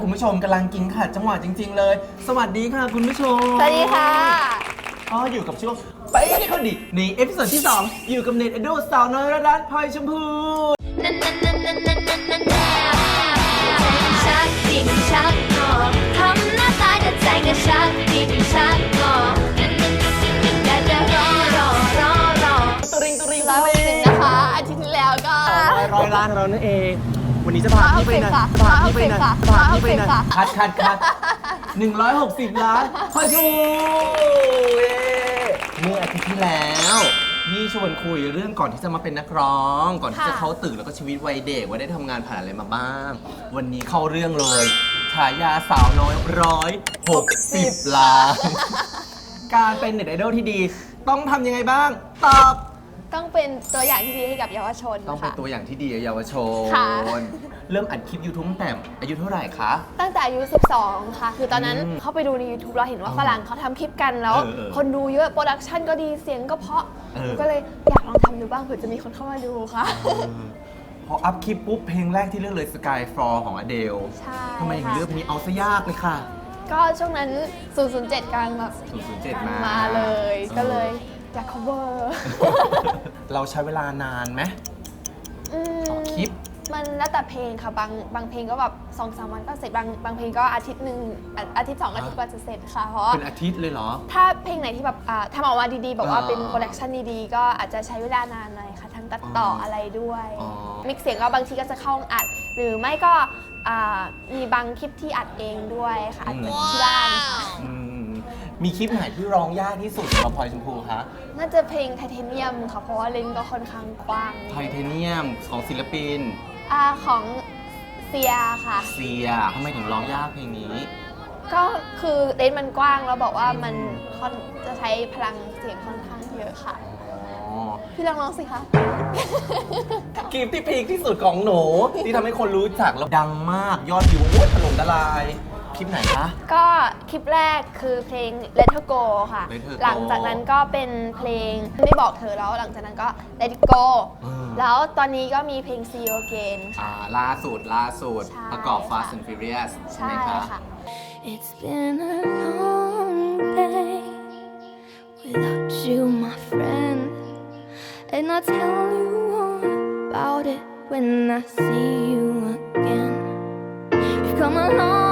มาอีกแล้วคุณผู้ชมกำลังกินค่ะจังหวะจริง ๆ เลย สวัสดีค่ะคุณผู้ชมสวัสดีค่ะอ๋ออยู่กับช่วงไปเขาดิในเอพิโซดที่ 2 อยู่กับเน็ตไอดอลสาวน้อยระดับพลอยชมพู ชักดิ้นชักงอทำหน้าตาจะใจก็ชักดิ้นชักงออยากจะรอรอรอรอตุริงตุริงร้อยหกสิบนะคะอาทิตย์ที่แล้วก็ ร้อยร้อยล้านเรานั่นเอง วันนี้จะพาพี่ไปไหนค่ะพาพี่ไปไหนค่ะพาพี่ไปไหนค่ะคัดคัดคัดหนึ่งร้อยหกสิบล้านพลอยชมพูเย้เมื่ออาทิตย์ที่แล้วนี่ชวนคุยเรื่องก่อนที่จะมาเป็นนักร้อง ก่อนที่จะค่ะเข้าตึกแล้วก็ชีวิตวัยเด็กว่าได้ทำงานผ่านอะไรมาบ้าง วันนี้เข้าเรื่องเลยฉายาสาวน้อยร้อยหกสิบล้าน การเป็นเน็ตไอดอลที่ดี ต้องทำยังไงบ้าง ตอบ ต้องเป็นตัวอย่างที่ดีให้กับเยาวชนต้องเป็นค่ะ ตัวอย่างที่ดีกับเยาวชค่ะ น เริ่มอัดคลิป YouTube ตั้งแต่อายุเท่าไหร่คะ ตั้งแต่อายุ 12 ค่ะ คือตอนนั้นอืมเข้าไปดูใน YouTube เราเห็นว่าอ๋อฝรั่งเขาทำคลิปกันแล้ว เออเออคนดูเยอะ โปรดักชันก็ดี เสียงก็เพราะเออก็เลยอยากลองทำดูบ้างเผื่อจะมีคนเข้ามาดูค่ะ พออัพคลิปปุ๊บเพลงแรกที่เลือกเลย Sky Fall ของ Adele ใช่ทำไมถึงค่ะเลือกเพลงนี้เอาซะยากเลยค่ะ ก็ช่วงนั้น 007กำลังแบบ007 มามาเลยเออก็เลย อยาก cover เราใช้เวลานานไหมอืมต่อคลิป มันแล้วแต่เพลงค่ะ บางบางเพลงก็แบบสองสามวันก็เสร็จ บางบางเพลงก็อาทิตย์หนึ่งอาอาทิตย์สองอาทิตย์กว่าจะเสร็จค่ะ เพราะว่าเป็นอาทิตย์เลยเหรอ ถ้าเพลงไหนที่แบบอ่าทำออกมาดีๆแบบว่าอ่าเป็นโปรดักชันดีๆ ก็อาจจะใช้เวลานานหน่อยค่ะ ทั้งตัดต่ออะไรด้วย อ๋อ มิกซ์เสียงก็บางทีก็จะเข้าห้องอัด หรือไม่ก็อ่ามีบางคลิปที่อัดเองด้วยค่ะอัดที่บ้านค่ะ อืม มีคลิปไหนที่ร้องยากที่สุดสำหรับพลอยชมพูคะน่าจะเพลงไทเทเนียมค่ะ เพราะว่าเลนส์ก็ค่อนข้างกว้างไทเทเนียมของศิลปินอ่าของเซียค่ะ เซียทำไมถึงร้องยากเพลงนี้ ก็คือเลนส์มันกว้างแล้วบอกว่ามันค่อนจะใช้พลังเสียงค่อนข้างเยอะค่ะ อ๋อพี่ลองร้องสิคะ คลิปที่พีคที่สุดของหนู ที่ทำให้คนรู้จักแล้วดังมากยอดวิวโอ้ยถล่มทลายค ลิปไหนคะ ก็คลิปแรกคือเพลง Let Her Go ค่ะ Let Her Go หลังจากนั้นก็เป็นเพลงไม่บอกเธอแล้วหลังจากนั้นก็ Let It Go อืม แล้วตอนนี้ก็มีเพลง See You Again ค่ะ อ่าล่าสุดล่าสุดใช่ประกอบ Fast ค่ะ and Furious ใช่ไหมใช่คะค่ะ It's been a long day without you, my friend. And I'll tell you all about it when I see you again. We've come a long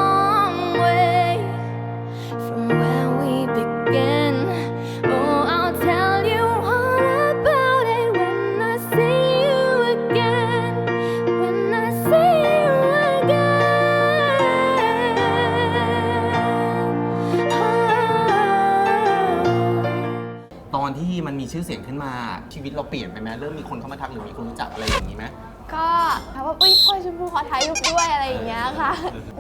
ชื่อเสียงขึ้นมาชีวิตเราเปลี่ยนไปไหมเริ่มมีคนเข้ามาทักหรือมีคนรู้จักอะไรอย่างนี้ไหมก็ถามว่าอุ้ยพลอยชมพูขอถ่ายรูปด้วยอะไรอย่างเงี้ยค่ะ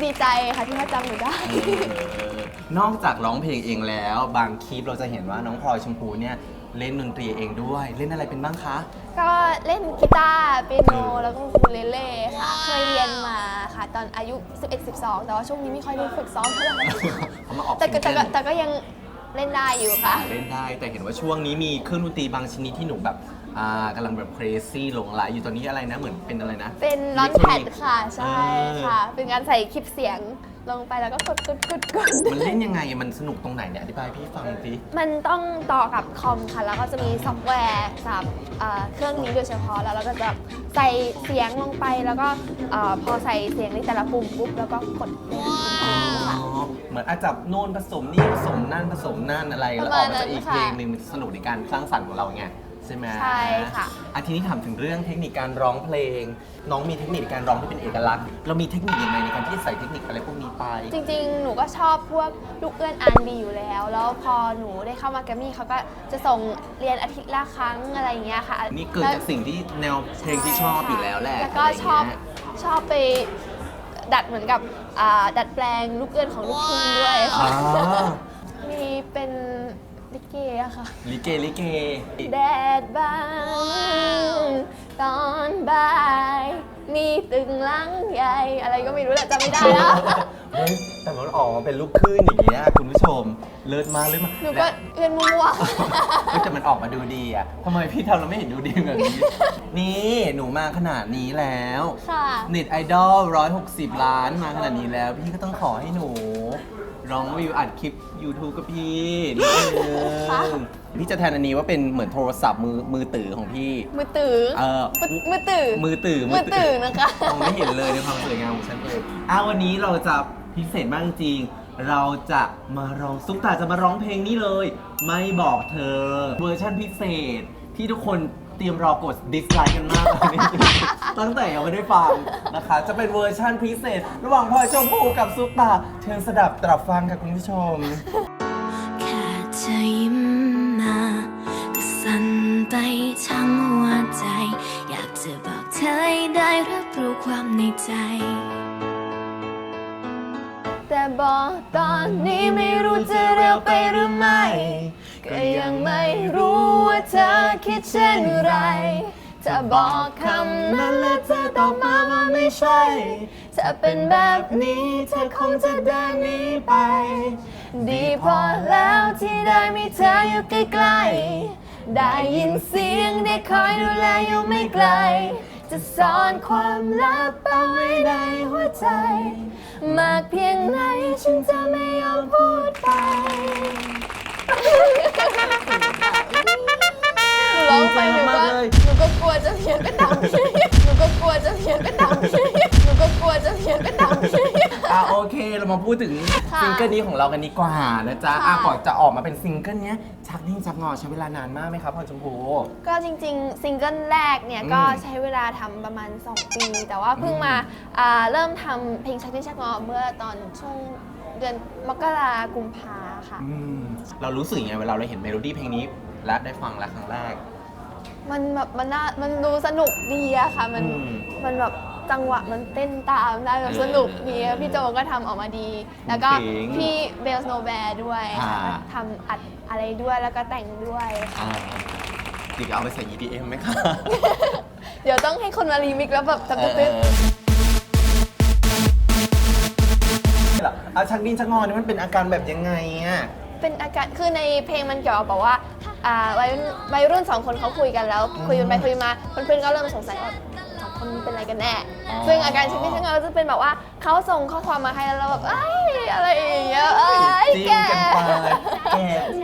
ดีใจค่ะที่มาจำหนูได้เออนอกจากร้องเพลงเองแล้ว บางคลิปเราจะเห็นว่าน้องพลอยชมพูเนี่ยเล่นดนตรีเองด้วย เล่นอะไรเป็นบ้างคะ ก็เล่นกีตาร์เปียโนแล้วก็คูเลเล่ค่ะ เคยเรียนมาค่ะ ตอนอายุ 11-12 แต่ว่าช่วงนี้ไม่ค่อยได้ฝึกซ้อมเท่าไหร่ เขามาออกแต่ก็ซิงแต่เกิล ก็แต่ก็ยัง เล่นได้อยู่ค่ะ เล่นได้แต่เห็นว่าช่วงนี้มีเครื่องดนตรีบางชนิดที่หนูแบบอ่ากำลังแบบ crazy หลงไหลอยู่ตอนนี้อะไรนะเหมือนเป็นอะไรนะ เป็นร้อนแพด Electronic ค่ะ ใช่ค่ะ เป็นการใส่คลิปเสียงลงไปแล้วก็กดกดกดกดมันเล่นยังไงมันสนุกตรงไหนเนี่ยอธิบายให้พี่ฟังสิมันต้องต่อกับคอมค่ะ แล้วก็จะมีซอฟต์แวร์สำหรับเอ่อเครื่องนี้โดยเฉพาะแล้วเราก็จะใส่เสียงลงไปแล้วก็เอ่อพอใส่เสียงในแต่ละปุ่มปุ๊บแล้วก็กดเล่นปุ่มๆ ค่ะ เหมือนอาจจะโน่นผสมนี่ผสมนั่นผสมนั่นอะไร แล้วออกมาจากอีกประมาณนั้นค่ะเพลงหนึ่งมันสนุกในการสร้างสรรค์ของเราไงใช่ไหมใช่ค่ะ อาทีนี้ถามถึงเรื่องเทคนิคการร้องเพลง น้องมีเทคนิคในการร้องที่เป็นเอกลักษณ์ เรามีเทคนิคยังไงในการที่จะใส่เทคนิคอะไรพวกนี้ไป จริงๆ หนูก็ชอบพวกลูกเอื้อนอาร์บีอยู่แล้ว แล้วพอหนูได้เข้ามาแกรมมี่เขาก็จะส่งเรียนอาทิตย์ละครั้งอะไรอย่างเงี้ยค่ะนี่เกิดจากสิ่งที่แนวเพลงที่ชอบอยู่แล้วแหละแล้วก็ะไรย่างชอบเงี้ยชอบไปดัดเหมือนกับ อ่าดัดแปลงลูกเอื้อนของลูกทุ่งด้วยอ่าค่ะมีเป็นลิเกอะค่ะ ลิเกลิเก แดดบางตอนบ่าย มีตึงหลังใหญ่ อะไรก็ไม่รู้แหละจำไม่ได้แล้ว เฮ้ยแต่มันออกมาเป็นลูกคลื่นอย่างเงี้ยคุณผู้ชม เลิศมากเลยมากหนูก็เรียนมั่วเฮ้ยแต่มันออกมาดูดีอะทำไมพี่ทำเราไม่เห็นดูดีแบบนี้ นี่หนูมาขนาดนี้แล้วๆค่ะ เน็ตไอดอล160 ล้านมาขนาดนี้แล้ว พี่ก็ต้องขอให้หนู ร้องวิวอัดคลิป YouTube กับพี่นิดนึค่ะ งพี่จะแทนอันนี้ว่าเป็นเหมือนโทรศัพท์มือมือถือของพี่ มือตื่อเออ มือตื่อมือถือมือตื่อนะคะ มองไม่เห็นเลยในความสวยงามของฉันเองอ้าววันนี้เราจะพิเศษมากจริง เราจะมาร้องซุปตาจะมาร้องเพลงนี้เลย ไม่บอกเธอ เวอร์ชันพิเศษที่ทุกคน เตรียมรอกดดิสไลค์กันมากตั้งแต่ยังไม่ได้ฟังนะคะ จะเป็นเวอร์ชั่นพิเศษ ระหว่างพลอยชมพูกับซุปตา เชิญสดับตรับฟังค่ะคุณผู้ชม แค่เธอยิ้มมาก็สั่นไปทั้งหัวใจ อยากจะบอกเธอให้ได้รับรู้ความในใจ แต่บอกตอนนี้ไม่รู้จะเร็วไปหรือไม่ ก็ยังไม่รู้ว่าเธอคิดเช่นไร จะบอกคำนั้นและเธอตอบมาว่าไม่ใช่ จะเป็นแบบนี้เธอคงจะเดินหนีไป ดีพอแล้วที่ได้มีเธออยู่ใกล้ๆ ได้ยินเสียงได้คอยดูแลอยู่ไม่ไกล จะซ่อนความลับเอาไว้ในหัวใจ มากเพียงไหนฉันจะไม่ยอมพูด จะเพี้ยนก็ตามชื่อหนูก็กลัวจะเพี้ยนก็ตามชื่อหนูก็กลัวจะเพี้ยนก็ตามชื่ออะโอเคเรามาพูดถึงค่ะซิงเกิลนี้ของเรากันดีกว่านะจ๊ะค่ะ อะก่อนจะออกมาเป็นซิงเกิลเนี้ยชักนิ่งชักงอใช้เวลานานมากไหมครับพ่อชมพู ก็จริงๆ ซิงเกิลแรกเนี่ย อืมก็ใช้เวลาทำประมาณ 2 ปี แต่ว่าเพิ่งมาอ่าเริ่มทำเพลงชักดิ้นชักงอเมื่อตอนช่วงเดือนมกรากุมภาค่ะ อืมเรารู้สึกยังไงเวลาเราเห็นเมโลดี้เพลงนี้ และได้ฟังแล้วครั้งแรก มันแบบมันน่ามันดูสนุกดีอะค่ะ มันอืม มันแบบจังหวะมันเต้นตามได้แบบเออสนุกดีอะพี่โจก็ทำออกมาดี แล้วก็จริงพี่เบลสโนแบร์ด้วยค่ะอ่า ทำอัดอะไรด้วยแล้วก็แต่งด้วยค่ะอ่าจิกเอาไปใส่ EDM ไหมคะเดี๋ยวต้องให้คนมารีมิกซ์แล้วแบบจับเอจัอบเอตึ๊บ อเหรอเอาชักดิ้นชักงอนี่มันเป็นอาการแบบยังไงอะ เป็นอาการคือในเพลงมันเกี่ยวกับบอกว่า อ่าวัยรุ่นวัยรุ่นสองคนเขาคุยกันแล้ว คุยกันไปคุยมาเพื่อนๆก็เริ่มสงสัยว่าสองคนนี้เป็นอะไรกันแน่อ๋อ ซึ่งอาการชิ้นที่ฉันก็จะเป็นแบบว่าเขาส่งข้อความมาให้แล้วเราแบบเอ้ยอะไรอย่างเงี้ยเอ้ยจิ้แก มกันไปแกอื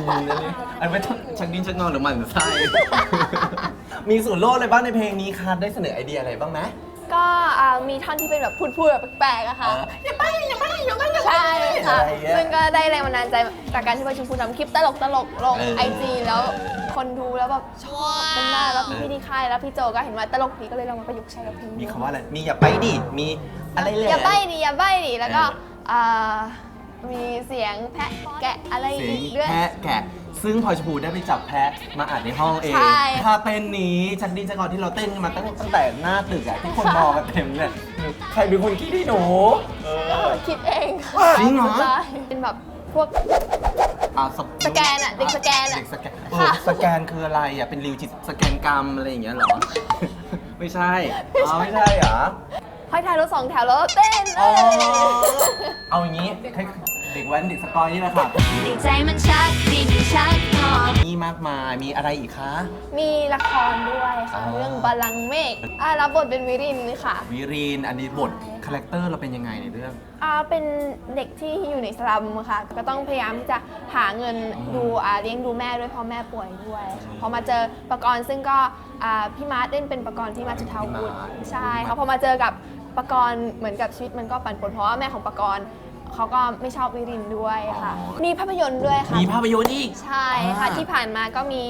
มนั่นนี่อันไม่ต้องชักดิ้นชักงอหรือหมันไส้ มีส่วนโลดอะไรบ้างในเพลงนี้คะได้เสนอไอเดียอะไรบ้างไหม ก็อ่ามีท่อนที่เป็นแบบพูดๆแบบแปลกๆอะค่ะเอออย่าไปอย่าไปอย่าไปอย่าไปใช่ค่ะอะไรอย่างเงี้ยซึ่งก็ได้แรงบันดาลใจจากการที่ว่าชมพูทำคลิปตลกตลกๆลงเออไอจีแล้วคนดูแล้วแบบชอบเป็นมากแล้วเออพี่ที่ค่ายแล้วพี่โจก็เห็นว่าตลกดีก็เลยลองมาประยุกต์ใช้กับเพลงนี้มีคำว่าอะไร มีอย่าไปดิ มีอะไรเลย อย่าใบ้ดิอย่าใบ้ดิแล้วก็เอออ่า มีเสียงแพะแกะอะไรเสียอีงกด้วย แพะแกะ ซึ่งพลอยชมพูได้ไปจับแพะมาอัดในห้องเองใช่ ถ้าเต้นนี้ชักดิ้นชักงอที่เราเต้นกันมาตั้งตั้งแต่หน้าตึกอะที่คนมองกันเต็มเนี่ยใครเป็นคนคิดให้หนู เออ คิดเองค่ะจริงเหรอ ใช่เป็นแบบพวก อะสแกนอะเด็กสแกนอะเด็กสแกนเออค่ะ สแกนคืออะไรอะเป็นริวจิตสแกนกรรมอะไรอย่างเงี้ยเหรอ ไม่ใช่อ๋อไม่ใช่เหรอ ค่อยถ่ายรถสองแถวแล้วเต้นอ๋อเอ้ยเอาอย่างนี้ให้เด็กแว้นเด็กสกอยนี่แหละค่ะในใจมันชักดิ้นชักงอมีมากมายมีอะไรอีกคะ มีละครด้วยค่ะอ่าเรื่องบาลังก์เมฆอ่ารับบทเป็นวิรินค่ะ วิรีนอันนี้บทคาแรคเตอร์เราเป็นยังไงในเรื่องอ่าเป็นเด็กที่อยู่ในสลัมค่ะ ก็ต้องพยายามที่จะหาเงินอืมดูอ่าเลี้ยงดูแม่ด้วยเพราะแม่ป่วยด้วยค่ะพอมาเจอประกรณ์ซึ่งก็อ่าพี่มาร์ทเล่นเป็นประกรณ์ที่มาจุฑาวุฒิใช่ค่ะพอมาเจอกับ ประกรณ์เหมือนกับชีวิตมันก็ปั่นป่วนเพราะว่าแม่ของประกรณ์เขาก็ไม่ชอบวิรินด้วยค่ะมีภาพยนตร์ด้วยค่ะ มีภาพยนตร์อีก ใช่ค่ะอ่า ที่ผ่านมาก็มี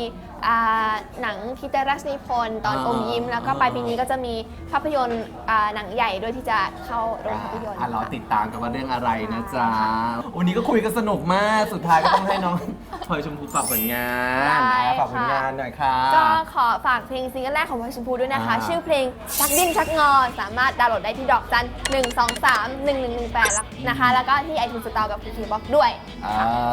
อ่าหนังคิตรัชนิพนธ์ตอนอ่าอมยิ้ม แล้วก็อ่าปลายปีนี้ก็จะมีภาพยนตร์อ่าหนังใหญ่ด้วยที่จะเข้าโรงภาพยนตร์อะรอค่ะ ติดตามกันว่าเรื่องอะไรนะใช่จ๊ะ วันนี้ก็คุยกันสนุกมาก สุดท้ายก็ต้องให้น้อง พลอยชมพูฝากผลงานได้อะฝากผลค่ะ งานหน่อยค่ะ ก็ขอฝากเพลงซิงเกิลแรกของพลอยชมพูด้วยนะคะ อ่า ชื่อเพลงชักดิ้นชักงอ สามารถดาวน์โหลดได้ที่ดอกจัน 1 2 3 1 1 1 8นะคะ แล้วก็ที่ iTunes Store กับ QQ Box ด้วย อ่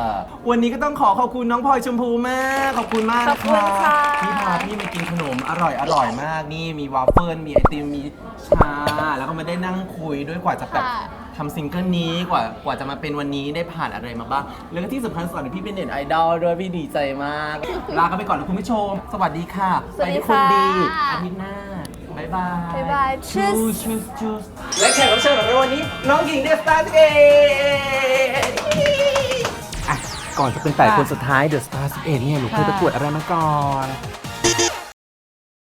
าวันนี้ก็ต้องขอขอบคุณน้องพลอยชมพูมาก ขอบคุณมากขอบคุณค่ะที่พาพี่มากินขนมอร่อยอร่อยมาก นี่มีวาฟเฟิลมีไอติมมีชา แล้วก็มาได้นั่งคุยด้วยกว่าจะแบบค่ะ ทำซิงเกิลนี้กว่ากว่าจะมาเป็นวันนี้ได้ผ่านอะไรมาบ้าง แล้วก็ที่สำคัญสอนให้พี่เป็นเน็ตไอดอลด้วยพี่ดีใจมาก ลากันไปก่อนนะคุณผู้ชม สวัสดีค่ะสวัสดีไปให้คนดีค่ะอาทิตย์หน้าบายบายบ๊ายบายชูส Tschüss ชูสชูสและแขกรับเชิญของเราในวันนี้น้องหญิงเดอะสตาร์เออะ ก่อนจะเป็นแต่คนสุดท้ายเดอะสตาร์11เนี่ยหนูเคยประกวดอะไรมาก่อน